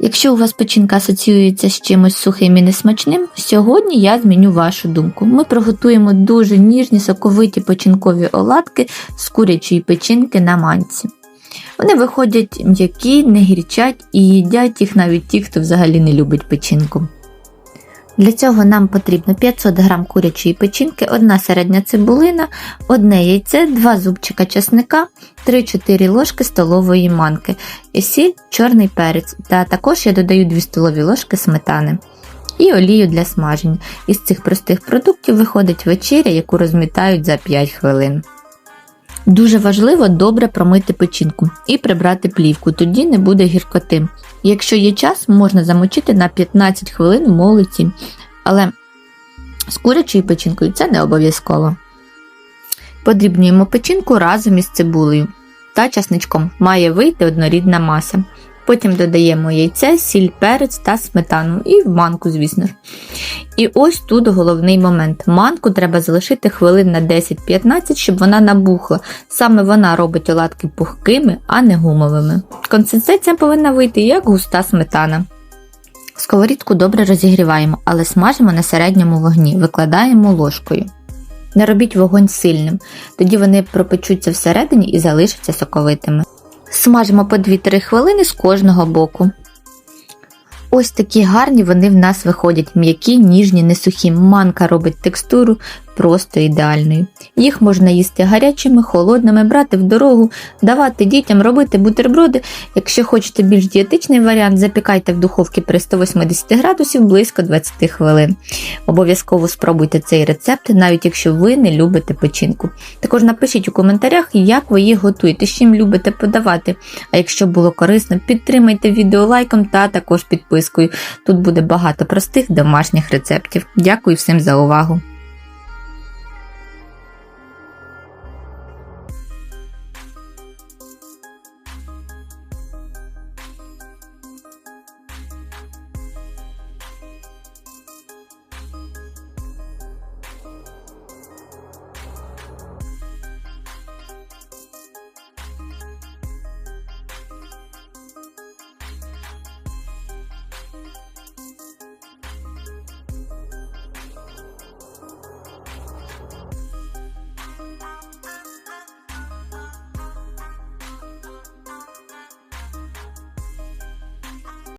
Якщо у вас печінка асоціюється з чимось сухим і несмачним, сьогодні я зміню вашу думку. Ми приготуємо дуже ніжні соковиті печінкові оладки з курячої печінки на манці. Вони виходять м'які, не гірчать і їдять їх навіть ті, хто взагалі не любить печінку. Для цього нам потрібно 500 г курячої печінки, одна середня цибулина, одне яйце, 2 зубчика чесника, 3-4 ложки столової манки, і сіль, чорний перець, та також я додаю 2 столові ложки сметани і олію для смаження. Із цих простих продуктів виходить вечеря, яку розмітають за 5 хвилин. Дуже важливо добре промити печінку і прибрати плівку, тоді не буде гіркоти. Якщо є час, можна замочити на 15 хвилин молоці, але з курячою печінкою це не обов'язково. Подрібнюємо печінку разом із цибулею та часничком. Має вийти однорідна маса. Потім додаємо яйце, сіль, перець та сметану і в манку, звісно ж. І ось тут головний момент. Манку треба залишити хвилин на 10-15, щоб вона набухла. Саме вона робить оладки пухкими, а не гумовими. Консистенція повинна вийти як густа сметана. Сковорідку добре розігріваємо, але смажимо на середньому вогні, викладаємо ложкою. Не робіть вогонь сильним, тоді вони пропечуться всередині і залишаться соковитими. Смажимо по 2-3 хвилини з кожного боку. Ось такі гарні вони в нас виходять, м'які, ніжні, не сухі. Манка робить текстуру просто ідеальною. Їх можна їсти гарячими, холодними, брати в дорогу, давати дітям, робити бутерброди. Якщо хочете більш дієтичний варіант, запікайте в духовці при 180 градусів близько 20 хвилин. Обов'язково спробуйте цей рецепт, навіть якщо ви не любите печінку. Також напишіть у коментарях, як ви їх готуєте, з чим любите подавати. А якщо було корисно, підтримайте відео лайком та також підпискою. Тут буде багато простих домашніх рецептів. Дякую всім за увагу!